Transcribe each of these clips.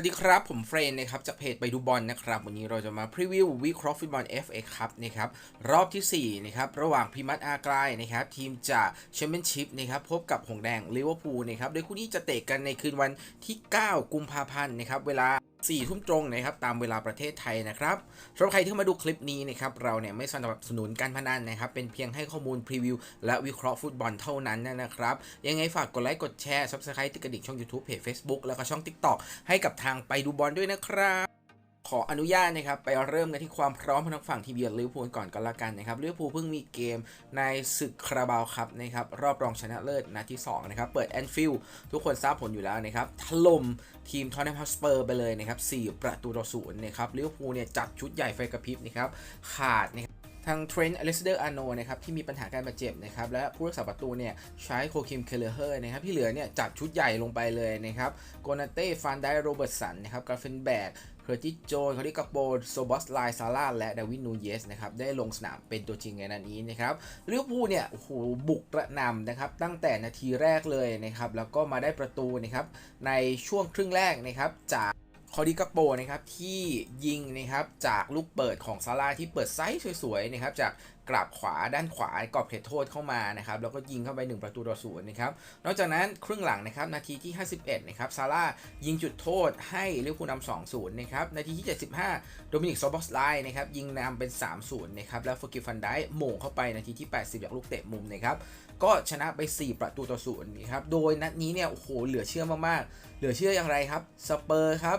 สวัสดีครับ ผมเฟรนนะครับจากเพจไปดูบอลนะครับ วันนี้เราจะมาพรีวิววิเคราะห์ฟุตบอล FA ครับนะครับรอบทีสี่4นะครับระหว่างพิมัตอาร์ไกลนะครับทีมจากแชมเปี้ยนชิพนะครับพบกับหงแดงลิเวอร์พูลนะครับโดยคู่นี้จะเตะกันในคืนวันที่ 9 กุมภาพันธ์นะครับเวลา 4ทุ่มตรงนะครับตามเวลาประเทศไทยนะครับสำหรับใครที่มาดูคลิปนี้นะครับเราเนี่ยไม่สนับสนุนการพนันนะครับเป็นเพียงให้ข้อมูลพรีวิวและวิเคราะห์ฟุตบอลเท่านั้นนะครับยังไงฝากกดไลค์กดแชร์ซับสไครต์ติดกระดิ่งช่อง YouTube เพจ Facebook แล้วก็ช่อง TikTok ให้กับทางไปดูบอลด้วยนะครับ ขออนุญาตนะครับไปเริ่มกันที่ความพร้อมของทางฝั่งทีมเยือนลิเวอร์พูลก่อนกันละกันนะครับลิเวอร์พูลเพิ่งมีเกมในศึกคาราบาวครับนะครับรอบรองชนะเลิศนัดที่2นะครับเปิดแอนฟิลด์ทุกคนทราบผลอยู่แล้วนะครับถล่มทีมทอนเนมฮอสเปอร์ไปเลยนะครับ4ประตูต่อศูนย์นะครับลิเวอร์พูลเนี่ยจัดชุดใหญ่ไฟกระพริบนะครับขาดนะครับ ทางเทรนต์อเล็กซานเดอร์อาร์โนนะครับที่มีปัญหาการบาดเจ็บนะครับและผู้รักษาประตูเนี่ยใช้โคคิมเคเลเฮอร์นะครับที่เหลือเนี่ยจัดชุดใหญ่ลงไปเลยนะครับโกนาเต้ฟานไดโรเบิร์ตสันนะครับกราเฟนแบกเคอร์ติโจนคาริกาโปโซบอสไลซาร่าและดาวินนูเยสนะครับได้ลงสนามเป็นตัวจริงในนัดนี้นะครับลิเวอร์พูลเนี่ยโอ้โหบุกกระนำนะครับตั้งแต่นาทีแรกเลยนะครับแล้วก็มาได้ประตูนะครับในช่วงครึ่งแรกนะครับจาก คอร์ดิกาโปนะครับที่ยิงนะครับจากลูกเปิดของซาร่าที่เปิดไซส์สวยๆนะครับจากกราบขวาด้านขวากรอบเขตโทษเข้ามานะครับแล้วก็ยิงเข้าไป 1 ประตูต่อศูนย์นะครับนอกจากนั้นครึ่งหลังนะครับนาทีที่ 51นะครับซาร่ายิงจุดโทษให้ลิเวอร์พูลนำ2 0นะครับนาทีที่ 75 โดมินิกโซบอสไลน์นะครับยิงนำเป็น3 0นย์นะครับแล้วฟอร์กิฟันได้โหม่งเข้าไปนาทีที่ 80 จากลูกเตะมุมนะครับก็ชนะไป 4 ประตูต่อศูนย์นะครับโดยนัดนี้เนี่ยโอ้โหเหลือเชื่อมากๆเหลือเชื่ออย่างไรครับสเปอร์ครับ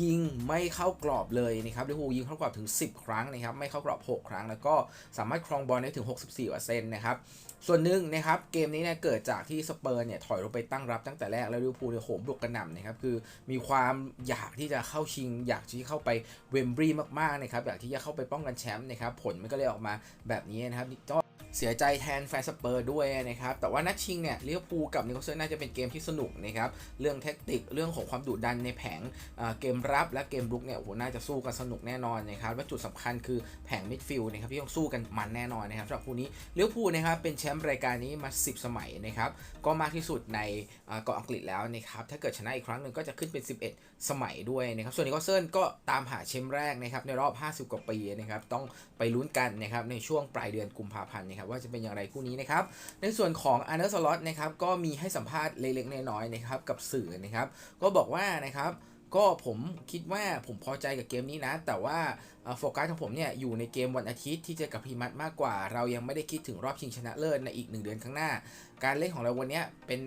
ยิงไม่เข้ากรอบเลยนะครับลิเวอร์พูลยิงเข้ากรอบถึง 10 ครั้งนะครับไม่เข้ากรอบ 6 ครั้ง แล้วก็สามารถครองบอลได้ถึง 64%นะครับส่วนหนึ่งนะครับเกมนี้เนี่ยเกิดจากที่สเปอร์เนี่ยถอยลงไปตั้งรับตั้งแต่แรกแล้วลิเวอร์พูลเนี่ยโหมบุกกระหน่ำนะครับคือมีความอยากที่จะเข้าชิง อยากที่เข้าไปเวมบรีมากๆนะครับอยากที่จะเข้าไปป้องกันแชมป์นะครับผลมันก็เลยออกมาแบบนี้นะครับ เสียใจแทนแฟนสเปอร์ด้วยนะครับ แต่ว่านัดชิงเนี่ยลิเวอร์พูลกับนิโคลเซนน่าจะเป็นเกมที่สนุกนะครับ เรื่องแท็กติก เรื่องของความดุดันในแผงเกมรับและเกมรุกเนี่ยโอ้โหน่าจะสู้กันสนุกแน่นอนนะครับ และจุดสำคัญคือแผงมิดฟิลด์นะครับที่ต้องสู้กันมันแน่นอนนะครับสำหรับคู่นี้ลิเวอร์พูลนะครับเป็นแชมป์รายการนี้มา 10 สมัยนะครับ ก็มากที่สุดในเกาะอังกฤษแล้วนะครับ ถ้าเกิดชนะอีกครั้งหนึ่งก็จะขึ้นเป็น 11 สมัยด้วยนะครับ ส่วนนิโคลเซนก็ตามหาแชมป์แรกนะครับในรอบ 50 กว่าปีนะครับ ต้องไปลุ้นกันนะครับในช่วงปลายเดือนกุมภาพันธ์นะครับว่าจะเป็นอย่างไรคู่นี้นะครับ ในส่วนของอันเดอร์สล็อตนะครับก็มีให้สัมภาษณ์เล็กๆน้อยๆนะครับกับสื่อนะครับก็บอกว่านะครับก็ผมคิดว่าผมพอใจกับเกมนี้นะ แต่ว่าโฟกัสของผมเนี่ยอยู่ในเกมวันอาทิตย์ที่เจอกับพีมัตมากกว่า เรายังไม่ได้คิดถึงรอบชิงชนะเลิศในอีกหนึ่งเดือนข้างหน้า การเล่นของเราวันนี้เป็น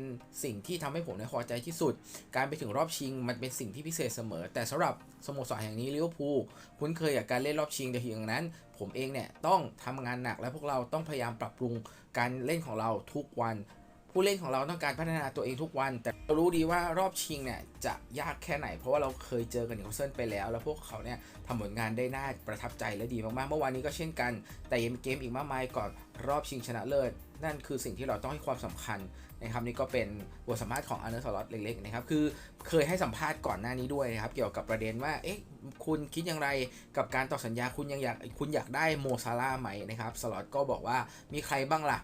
สิ่งที่ทำให้ผมเนี่ยพอใจที่สุด การไปถึงรอบชิงมันเป็นสิ่งที่พิเศษเสมอ แต่สำหรับสโมสรแห่งนี้ลิเวอร์พูลคุ้นเคยกับการเล่นรอบชิงแต่เพียงนั้น ผมเองเนี่ยต้องทำงานหนักและพวกเราต้องพยายามปรับปรุงการเล่นของเราทุกวัน ผู้เล่นของเราต้องการพัฒนาตัวเองทุกวัน แต่เรารู้ดีว่ารอบชิงเนี่ยจะยากแค่ไหน เพราะว่าเราเคยเจอกันนิโคลเซนไปแล้ว แล้วพวกเขาเนี่ยทำผลงานได้น่าประทับใจและดีมากๆ เมื่อวานนี้ก็เช่นกัน แต่ยังมีเกมอีกมากมายก่อนรอบชิงชนะเลิศ นั่นคือสิ่งที่เราต้องให้ความสำคัญนะครับนี่ก็เป็นบทสัมภาษณ์ของอันเดอร์สล็อตเล็กๆนะครับคือเคยให้สัมภาษณ์ก่อนหน้านี้ด้วยนะครับเกี่ยวกับประเด็นว่าเอ๊ะคุณคิดอย่างไรกับการต่อสัญญาคุณยังอยากคุณอยากได้โมซาร่าไหมนะครับสล็อตก็บอกว่ามีใครบ้างล่ะ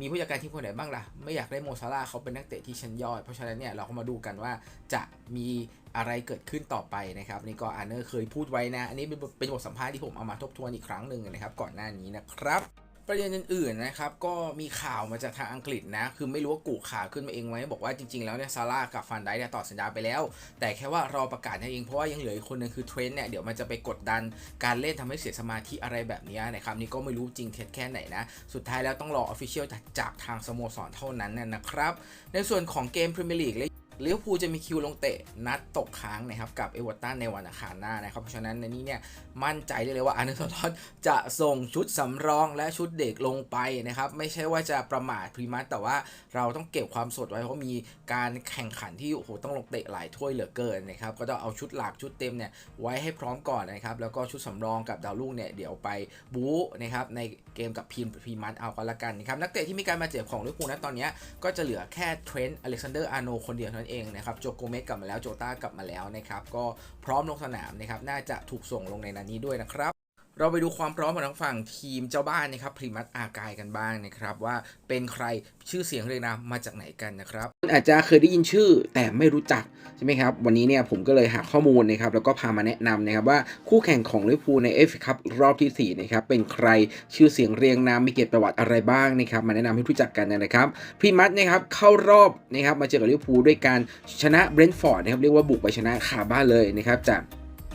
มีผู้จัดการทีมคนไหนบ้างล่ะ ไม่อยากได้โมซาร่าเขาเป็นนักเตะที่ชั้นยอด เพราะฉะนั้นเนี่ยเราก็มาดูกันว่าจะมีอะไรเกิดขึ้นต่อไปนะครับนี่ก็อาร์เนอร์เคยพูดไว้นะ อันนี้เป็นเป็นบทสัมภาษณ์ที่ผมเอามาทบทวนอีกครั้งหนึ่งนะครับก่อนหน้านี้นะครับ ประเด็นอื่นๆนะครับก็มีข่าวมาจากทางอังกฤษนะ คือไม่รู้ว่ากูข่าวขึ้นมาเองไหมบอกว่าจริงๆแล้วเนี่ยซาร่ากับฟันไดเนี่ยต่อสัญญาไปแล้ว แต่แค่ว่ารอประกาศนั่นเองเพราะว่ายังเหลืออีกคนหนึงคือเทรนต์เนี่ยเดี๋ยวมันจะไปกดดันการเล่นทำให้เสียสมาธิอะไรแบบนี้นะครับนี่ก็ไม่รู้จริงเท็จแค่ไหนนะ สุดท้ายแล้วต้องรอออฟฟิเชียลจากทางสโมสรเท่านั้นนะนะครับในส่วนของเกมพรีเมียร์ลีกลิ เวอร์พูลจะมีคิวลงเตะนัดตกค้างนะครับกับเอเวอร์ตันในวันอังคารหน้านะครับเพราะฉะนั้นในนี้เนี่ยมั่นใจได้เลยว่าอาร์เนสลอตจะส่งชุดสำรองและชุดเด็กลงไปนะครับไม่ใช่ว่าจะประมาทพรีมัสแต่ว่าเราต้องเก็บความสดไว้เพราะมีการแข่งขันที่โอ้โหต้องลงเตะหลายถ้วยเหลือเกินนะครับก็ต้องเอาชุดหลักชุดเต็มเนี่ยไว้ให้พร้อมก่อนนะครับแล้วก็ชุดสำรองกับดาวรุ่งเนี่ยเดี๋ยวไปบู๊นะครับในเกมกับพีมพีมัสเอาก็แล้วกันนะครับนักเตะที่มีการมาเจ็บของลิเวอร์พูลนะตอนนี้ก็จะเหลือแค่เทรนต์อเล็กซานเดอร์อาร์โนคนเดียวเท่านั้นเองนะครับโจโกเมสกลับมาแล้วโจต้ากลับมาแล้วนะครับก็พร้อมลงสนามนะครับน่าจะถูกส่งลงในนัดนี้ด้วยนะครับ เราไปดูความพร้อมของทางฝั่งทีมเจ้าบ้านนะครับพรีมัสอากายกันบ้างนะครับ ว่าเป็นใครชื่อเสียงเรียงนามมาจากไหนกันนะครับอาจจะเคยได้ยินชื่อแต่ไม่รู้จักใช่ไหมครับ วันนี้เนี่ยผมก็เลยหาข้อมูลนะครับแล้วก็พามาแนะนำนะครับว่าคู่แข่งของลิเวอร์พูลในเอฟคัพรอบที่4นะครับเป็นใครชื่อเสียงเรียงนามมีเกียรติประวัติอะไรบ้างนะครับมาแนะนำให้รู้จักกันนะครับพรีมัสนะครับเข้ารอบนะครับมาเจอกับลิเวอร์พูลด้วยการชนะเบรนท์ฟอร์ดนะครับเรียกว่าบุกไปชนะคาบ้านเลยนะครับจาก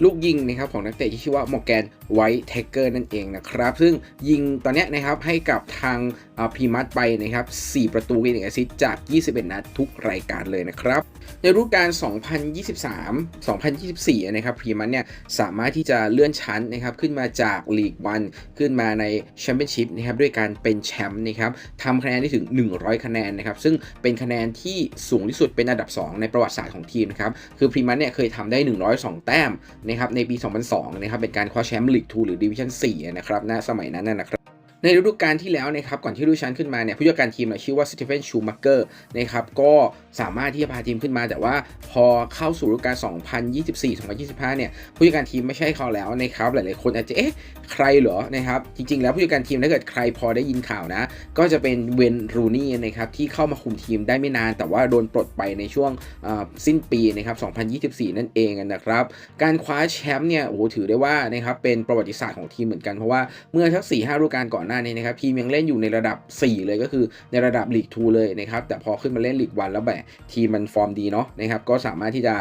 ลูกยิงนะครับของนักเตะที่ชื่อว่า มอร์แกน ไวท์เทเกอร์นั่นเองนะครับ ซึ่งยิงตอนนี้นะครับให้กับทางพีมัสไปนะครับ 4 ประตูกับ1แอซิสจาก 21 นัดทุกรายการเลยนะครับ ในฤดูกาล 2023-2024 นะครับพีมัสเนี่ยสามารถที่จะเลื่อนชั้นนะครับขึ้นมาจากลีกวันขึ้นมาในแชมเปี้ยนชิพนะครับด้วยการเป็นแชมป์นะครับทำคะแนนได้ถึง 100 คะแนนนะครับ ซึ่งเป็นคะแนนที่สูงที่สุดเป็นอันดับ 2 ในประวัติศาสตร์ของทีมนะครับ คือพรีมัสเนี่ยเคยทำได้ 102 แต้มนะครับในปี 2002 นะครับเป็นการคว้าแชมป์ลีก2หรือดิวิชั่น4นะครับณสมัยนั้นนะครับ ในฤดูกาลที่แล้วนะครับก่อนที่ฤดูกาลขึ้นมาเนี่ยผู้จัดการทีมเนี่ยชื่อว่าสตีเฟนชูมักเกอร์นะครับก็สามารถที่จะพาทีมขึ้นมา แต่ว่าพอเข้าสู่ฤดูกาล 2024-2025 เนี่ยผู้จัดการทีมไม่ใช่เขาแล้วนะครับหลายๆคนอาจจะเอ๊ะใครเหรอนะครับจริงๆ แล้วผู้จัดการทีมถ้าเกิดใครพอได้ยินข่าวนะ ก็จะเป็นเวนรูนี่นะครับที่เข้ามาคุมทีมได้ไม่นาน แต่ว่าโดนปลดไปในช่วงสิ้นปีนะครับ2024 นั่นเองนะครับการคว้าแชมป์เนี่ยโอ้โหถือได้ว่านะครับเป็นประวัติศาสตร์ของทีมเหมือนกันเพราะว่าเมื่อทัก4 5ฤดูกาลก่อนหน้านี้นะครับทีมยังเล่นอยู่ในระดับ 4 เลยก็คือในระดับลีก2เลยนะครับแต่พอขึ้นมาเล่นลีกวันแล้วแบบทีมมันฟอร์มดีเนาะนะครับก็สามารถที่จะ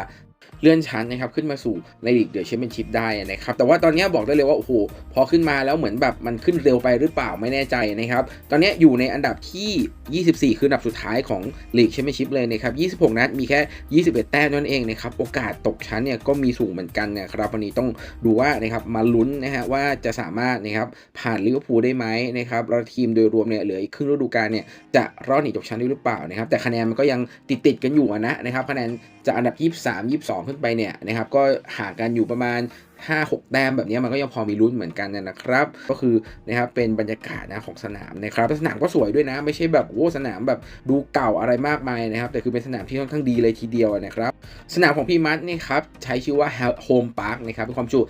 เลื่อนชั้นนะครับขึ้นมาสู่ในลีกเดือะแชมเปี้ยนชิพได้นะครับแต่ว่าตอนนี้บอกได้เลยว่าโอ้โหพอขึ้นมาแล้วเหมือนแบบมันขึ้นเร็วไปหรือเปล่าไม่แน่ใจนะครับตอนนี้อยู่ในอันดับที่ 24 คืออันดับสุดท้ายของลีกแชมเปี้ยนชิพเลยนะครับ26 นัดมีแค่ 21 แต้มนั่นเองนะครับโอกาสตกชั้นเนี่ยก็มีสูงเหมือนกันนะครับวันนี้ต้องดูว่านะครับมาลุ้นนะฮะว่าจะสามารถนะครับผ่านลิเวอร์พูลได้ไหมนะครับแล้วทีมโดยรวมเนี่ยเหลืออีกครึ่งฤดูกาลเนี่ยจะรอดหนีตกชั้นได้หรือเปล่านะครับแต่คะแนนมันก็ยังติดติดกันอยู่นะนะครับคะแนนจากอันดับ 23 22ขึ้นไปเนี่ยนะครับก็ห่างกันอยู่ประมาณ 5-6 แต้มแบบนี้มันก็ยังพอมีลุ้นเหมือนกันนะครับ ก็คือนะครับเป็นบรรยากาศนะของสนามนะครับสนามก็สวยด้วยนะ ไม่ใช่แบบโอ้สนามแบบดูเก่าอะไรมากมายนะครับ แต่คือเป็นสนามที่ค่อนข้างดีเลยทีเดียวนะครับ สนามของพี่มัดนี่ครับใช้ชื่อว่า Home Park นะครับเป็นความจุ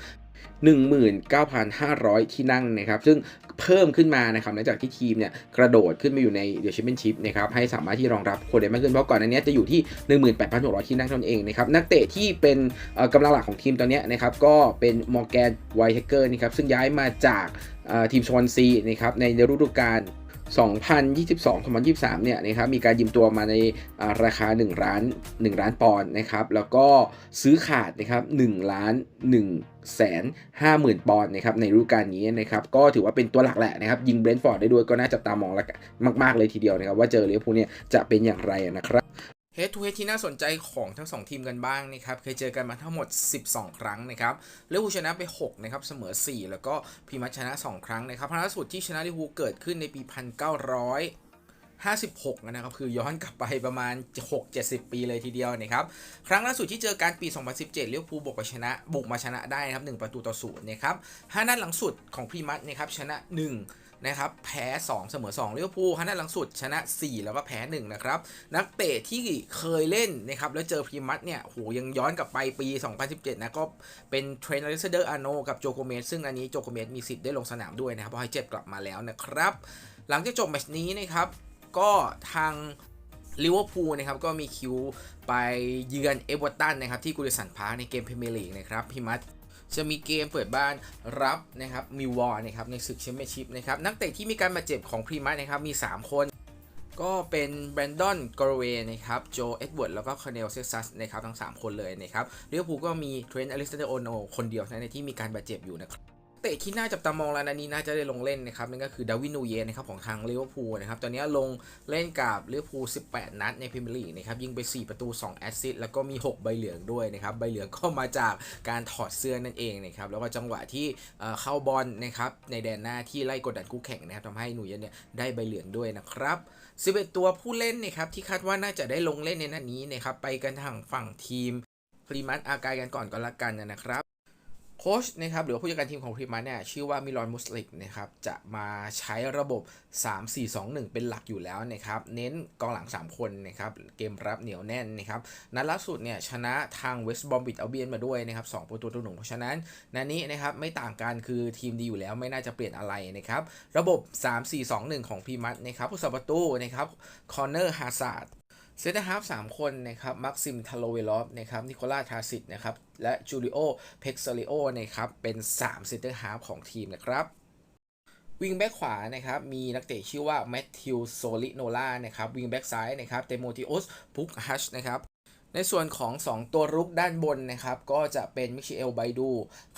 19,500 ที่นั่งนะครับ ซึ่งเพิ่มขึ้นมานะครับหลังจากที่ทีมเนี่ยกระโดดขึ้นมาอยู่ในเดอะแชมเปี้ยนชิพนะครับให้สามารถที่รองรับคนได้มากขึ้นเพราะก่อนหน้านี้จะอยู่ที่ 18,600 ที่นั่งเท่านั้นเองนะครับนักเตะที่เป็นกำลังหลักของทีมตอนนี้นะครับก็เป็นมอร์แกนไวท์เทเกอร์นะครับซึ่งย้ายมาจากทีมชอนซีนะครับในฤดูกาล 2022-2023 เนี่ยนะครับมีการยืมตัวมาในราคา1ล้าน1ล้านปอนด์นะครับแล้วก็ซื้อขาดนะครับ1ล้าน1แสนห้าหมื่นปอนด์นะครับในฤดูกาลนี้นะครับก็ถือว่าเป็นตัวหลักแหละนะครับยิงเบรนท์ฟอร์ดได้ด้วยก็น่าจะตามองมาก ๆ เลยทีเดียวนะครับว่าเจอลิเวอร์พูลเนี่ยจะเป็นอย่างไรนะครับ เฮดทูเฮดที่น่าสนใจของทั้ง 2 ทีมกันบ้างนะครับ เคยเจอกันมาทั้งหมด 12 ครั้งนะครับลิเวอร์พูลชนะไป6นะครับ เสมอ 4 แล้วก็พีมัชชนะ 2 ครั้งนะครับครั้งล่าสุดที่ชนะลิเวอร์พูลเกิดขึ้นในปี 1956 นะครับ คือย้อนกลับไปประมาณ 6-70 ปีเลยทีเดียวนะครับ ครั้งล่าสุดที่เจอการปี 2017ลิเวภูบุกไปชนะบุกมาชนะได้นะครับ 1 ประตูต่อศูนย์นะครับ 5 นัดหลังสุดของพีมัชนะครับ ชนะ 1 นะครับแพ้ 2 เสมอ2ลิเวอร์พูลคะแนนหลังสุดชนะ 4 แล้วก็แพ้ 1 นะครับ นักเตะที่เคยเล่นนะครับแล้วเจอพรีมัสเนี่ยโหยังย้อนกลับไปปี 2017 นะก็เป็นเทรนเนอร์เซเดอร์อาโนกับโจโกเมสซึ่งอันนี้โจโกเมสมีสิทธิ์ได้ลงสนามด้วยนะครับเพราะให้เจ็บกลับมาแล้วนะครับ หลังจากจบแมตช์นี้นะครับก็ทางลิเวอร์พูลนะครับก็มีคิวไปเยือนเอเวอร์ตันนะครับที่กูริสันพาร์คในเกมพรีเมียร์ลีกนะครับพิมัส จะมีเกมเปิดบ้านรับนะครับมิวอร์นะครับในศึกแชมเปี้ยนชิพนะครับนักเตะที่มีการบาดเจ็บของพรีมัสนะครับมี 3 คนก็เป็นแบรนดอนกอร์เวนะครับ โจ เอ็ดเวิร์ด แล้วก็คาเนลเซซัสนะครับ ทั้ง 3 คนเลยนะครับลิเวอร์พูลก็มีเทรนต์อลิสเตอร์โอโน คนเดียวในที่มีการบาดเจ็บอยู่นะครับ เตะที่น่าจับตามองแล้วนันนี้น่าจะได้ลงเล่นนะครับนั่นก็คือดาวินนูเยนนะครับของทางลิเวอร์พูลนะครับตอนนี้ลงเล่นกับลิเวอร์พูล18 นัดในพรีเมียร์ลีกนะครับยิงไป 4 ประตู 2 แอสซิสต์แล้วก็มี 6 ใบเหลืองด้วยนะครับใบเหลืองก็มาจากการถอดเสื้อนั่นเองนะครับแล้วก็จังหวะที่เข้าบอลนะครับในแดนหน้าที่ไล่กดดันคู่แข่งนะครับทำให้นูเยนเนี่ยได้ใบเหลืองด้วยนะครับ11 ตัวผู้เล่นนะครับที่คาดว่าน่าจะได้ลงเล่นในนัดนี้นะครับไปกันทางฝั่งทีมพรีมัสอากายกันก่อนก็แล้วกันนะครับ โค้ชนะครับหรือผู้จัดการทีมของพรีมัสเนี่ยชื่อว่ามิลอนมุสลิกนะครับจะมาใช้ระบบ 3-4-2-1 เป็นหลักอยู่แล้วนะครับเน้นกองหลัง 3 คนนะครับเกมรับเหนียวแน่นนะครับนัดล่าสุดเนี่ยชนะทางเวสต์บอมบิดเอาเบียนมาด้วยนะครับ2ประตูต่อหนึ่งเพราะฉะนั้นนัดนี้นะครับไม่ต่างกันคือทีมดีอยู่แล้วไม่น่าจะเปลี่ยนอะไรนะครับระบบ 3-4-2-1 ของพรีมัสนะครับผู้สับประตูนะครับคอนเนอร์ฮาซาร์ด เซนเตอร์ฮาฟสามคนนะครับมักซิมทาโลเวลอฟนะครับนิโคลาทาสิตนะครับและจูริโอเพ็กซาริโอนะครับเป็น3เซนเตอร์ฮาฟของทีมนะครับวิงแบ็กขวานะครับมีนักเตะชื่อว่าแมทธิวโซลิโนล่านะครับวิงแบ็กซ้ายนะครับเตโมติโอสพุกฮัชนะครับ ในส่วนของ 2 ตัวรุกด้านบนนะครับ ก็จะเป็นมิเชลไบดู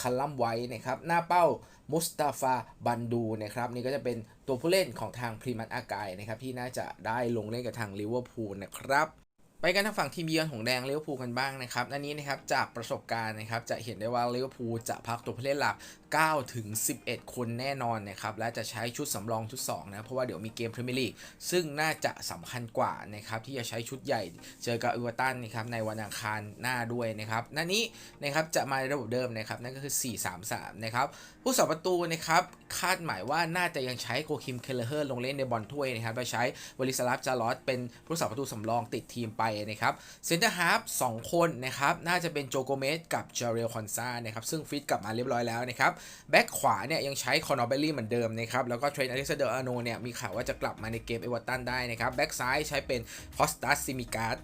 คัลลัมไว้นะครับ หน้าเป้ามุสตาฟาบันดูนะครับ นี่ก็จะเป็นตัวผู้เล่นของทางพรีมัตอากายนะครับ ที่น่าจะได้ลงเล่นกับทางลิเวอร์พูลนะครับ ไปกันทางฝั่งทีมเยือนของแดงเลิเวอร์พูกันบ้างนะครับอันนี้นะครับจากประสบการณ์นะครับจะเห็นได้ว่าเลิเวอร์พูจะพักตัวผู้เล่นหลัก9ถึง11 คนแน่นอนนะครับและจะใช้ชุดสำรองชุด2นะเพราะว่าเดี๋ยวมีเกมพรีเมียร์ลีกซึ่งน่าจะสำคัญกว่านะครับที่จะใช้ชุดใหญ่เจอกับเอเวอร์ตันนะครับในวันอังคารหน้าด้วยนะครับนันนี้นะครับจะมาในระบบเดิมนะครับนั่นก็คือ 4-3-3 นะครับผู้สับประตูนะครับคาดหมายว่าน่าจะยังใช้โคคิมเคลเลอร์ลงเล่นในบอลถ้วยนะครับโดยใช้วลิสลาฟจารอสเป็นผู้สับประตูสำรองติดทีมไปนะครับเซนเตอร์ฮาร์ฟ2คนนะครับน่าจะเป็นโจโกเมสกับเจเรลคอนซานะครับซึ่งฟิตกลับมาเรียบร้อยแล้วนะครับแบ็กขวาเนี่ยยังใช้คอนอเบลลี่เหมือนเดิมนะครับแล้วก็เทรนอเล็กซานเดอร์อาโนเนี่ยมีข่าวว่าจะกลับมาในเกมเอเวอร์ตันได้นะครับแบ็กซ้ายใช้เป็นคอสตัสซิมิการ์ด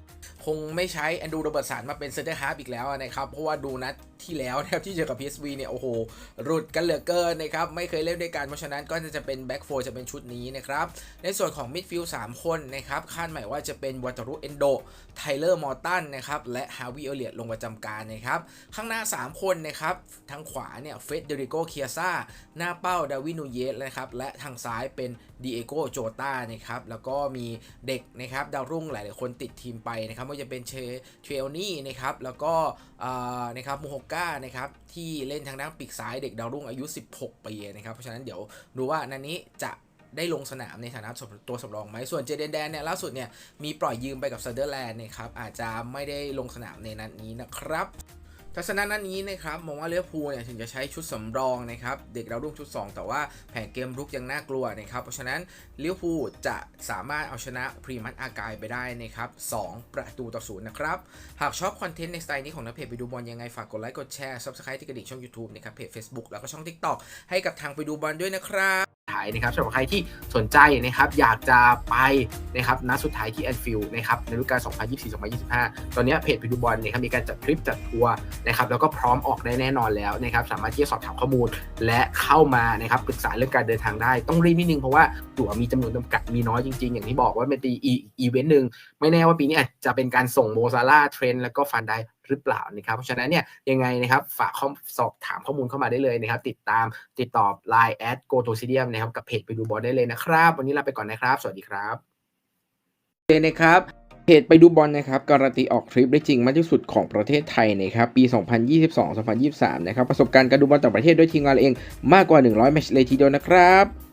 คงไม่ใช้แอนดูโรเบิร์ตสันมาเป็นเซนเตอร์ฮาร์ฟอีกแล้วนะครับเพราะว่าดูนัด ที่แล้วนะครับที่เจอกับ PSV เนี่ยโอ้โหรุดกันเหลือเกินนะครับไม่เคยเล่นด้วยกันเพราะฉะนั้นก็จะเป็นแบ็กโฟจะเป็นชุดนี้นะครับในส่วนของมิดฟิลด์3คนนะครับคาดหมายว่าจะเป็นวัตรุเอนโดไทเลอร์มอร์ตันนะครับและฮาวิเอเลียตลงประจำการนะครับข้างหน้า 3 คนนะครับทางขวาเนี่ยเฟดเดริโกเคียซ่าหน้าเป้าดาวินูเยสนะครับและทางซ้ายเป็นดีเอโกโจตานะครับแล้วก็มีเด็กนะครับดาวรุ่งหลาย ๆ คนติดทีมไปนะครับไม่ว่าจะเป็นเชเทรลนี่นะครับแล้วก็ นะครับมูฮก้านะครับที่เล่นทางด้านปีกซ้ายเด็กดาวรุ่งอายุ 16 ปีนะครับ เพราะฉะนั้นเดี๋ยวดูว่านันนี้จะได้ลงสนามในฐานะตัวสำรองไหม ส่วนเจเดนแดนเนี่ยล่าสุดเนี่ยมีปล่อยยืมไปกับซันเดอร์แลนด์นะครับอาจจะไม่ได้ลงสนามในนัดนี้นะครับ ทัศนะนั้นนี้นะครับมองว่าเลี้ยวภูเนี่ยถึงจะใช้ชุดสำรองนะครับเด็กดาวรุ่งชุด 2 แต่ว่าแผนเกมรุกยังน่ากลัวนะครับ เพราะฉะนั้นเลี้ยวภูจะสามารถเอาชนะพรีมัตอากายไปได้นะครับ2ประตูต่อศูนย์นะครับ หากชอบคอนเทนต์ในสไตล์นี้ของนักเพจไปดูบอลยังไง ฝากกดไลค์กดแชร์ Subscribe ที่กระดิ่งช่อง YouTube นะครับเพจ Facebook แล้วก็ช่อง TikTok ให้กับทางไปดูบอลด้วยนะครับ ท้ายนะครับสำหรับใครที่สนใจนะครับอยากจะไปนะครับนัดสุดท้ายที่แอนฟิลด์นะครับในฤดูกาล 2024-2025 ตอนนี้เพจไปดูบอลเนี่ยมีการจัดทริปจัดทัวร์นะครับแล้วก็พร้อมออกได้แน่นอนแล้วนะครับสามารถที่จะสอบถามข้อมูลและเข้ามานะครับปรึกษาเรื่องการเดินทางได้ ต้องรีบนิดนึงเพราะว่าตั๋วมีจำนวนจำกัดมีน้อยจริงๆ อย่างที่บอกว่าเป็นตีอีเวนต์หนึ่งไม่แน่ว่าปีนี้อาจจะเป็นการส่งโมซาร่าเทรนแล้วก็ฟันได หรือเปล่านะครับ เพราะฉะนั้นเนี่ยยังไงนะครับฝากข้อสอบถามข้อมูลเข้ามาได้เลยนะครับ ติดตามติดต่อ Line แอดโกโตซิเดียมนะครับกับเพจไปดูบอลได้เลยนะครับ วันนี้ลาไปก่อนนะครับ สวัสดีครับเลยนะครับเพจไปดูบอลนะครับการันตีออกทริปได้จริงมากที่สุดของประเทศไทยนะครับปี 2022-2023 นะครับประสบการณ์การดูบอลต่างประเทศด้วยทีมงานเองมากกว่า 100 แมตช์เลยทีเดียวนะครับ